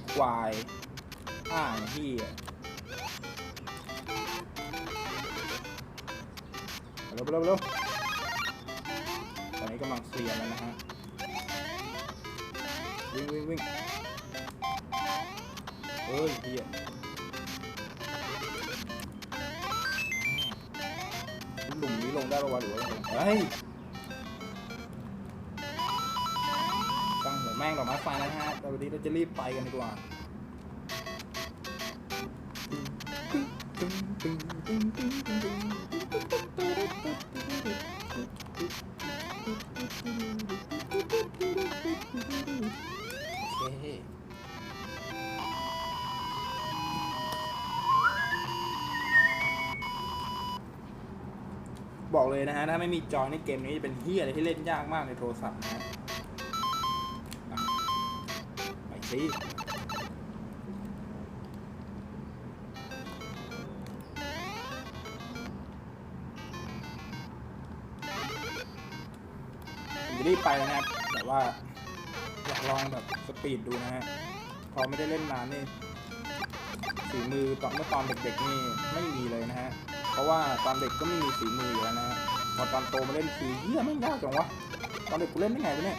อีกวายอ่างพี่เร็วเร็วเร็วตอนนี้กำลังเสียแล้วนะฮะ วิ่งวิ่งวิ่งเฮ้ยพี่หลุมนี้ลงได้ปะวะหรือว่าเฮ้ย แม่งดอกไม้ไฟนะฮะ แต่วันนี้เราจะรีบไปกันดีกว่าบอกเลยนะฮะ ถ้าไม่มีจอยในเกมนี้จะเป็นเฮียอะไรที่เล่นยากมากในโทรศัพท์นะ ตีจะรีบไปนะครับ แต่ว่าอยากลองแบบสปีดดูนะฮะ พอไม่ได้เล่นนานนี่ฝีมือตอนเมื่อตอนเด็กๆนี่ไม่มีเลยนะฮะ เพราะว่าตอนเด็กก็ไม่มีฝีมืออยู่แล้วนะฮะ พอตอนโตมาเล่นคืเยี่ยไม่ยากจังวะ ตอนเด็กกูเล่นไม่ไงวะเนี่ย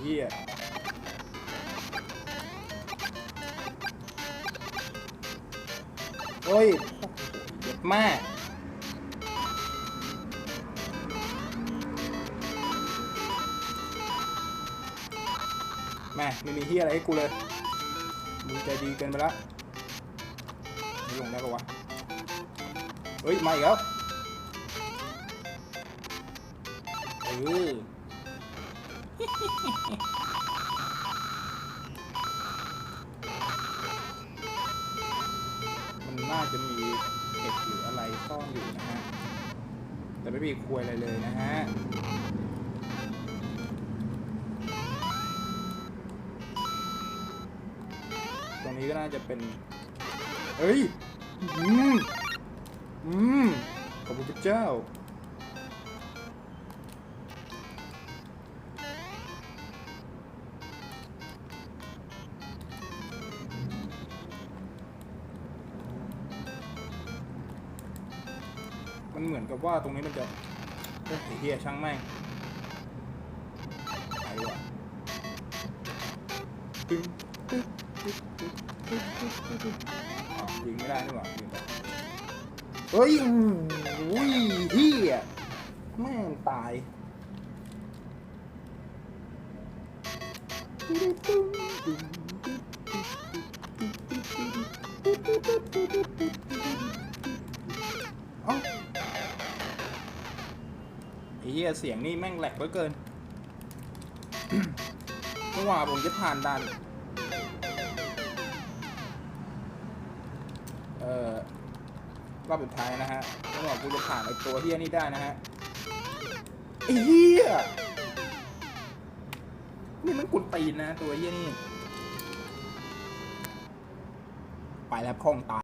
เฮียโอ้ยเจ็บมากแม่ไม่มีเฮียอะไรให้กูเลยมึงใจดีเกินไปละไม่ลงได้ปะวะ เฮ้ย มาอีกแล้วเออ มันน่าจะมีเห็ดหรืออะไรซ่อนอยู่นะฮะ แต่ไม่มีควยอะไรเลยนะฮะตรงนี้ก็น่าจะเป็น เฮ้ย อืม อืม ขอบคุณพระเจ้า มันเหมือนกับว่าตรงนี้มันจะเฮ้ยไอ้เฮียช่างแม่งไปว่ะตึ้งตึ้งตึ้งตึ้งตึ้งตึ้งตึ้งตึ้งอ๋อยิงไม่ได้นี่หว่ายิงไปเฮ้ยอุ้ยเฮียแม่งตายเไอ้เหี้ยเสียงนี่แม่งแหลกเหลือเกิน เมื่อวานผมจะผ่านด่านเอ่อรอบสุดท้ายนะฮะเมื่อวานกูจะผ่านไอ้ตัวเฮี้ยนี่ได้นะฮะไอ้เฮี้ยนี่มันกุนตีนนะตัวเฮี้ยนี่ ไปแล้วคล่องตาย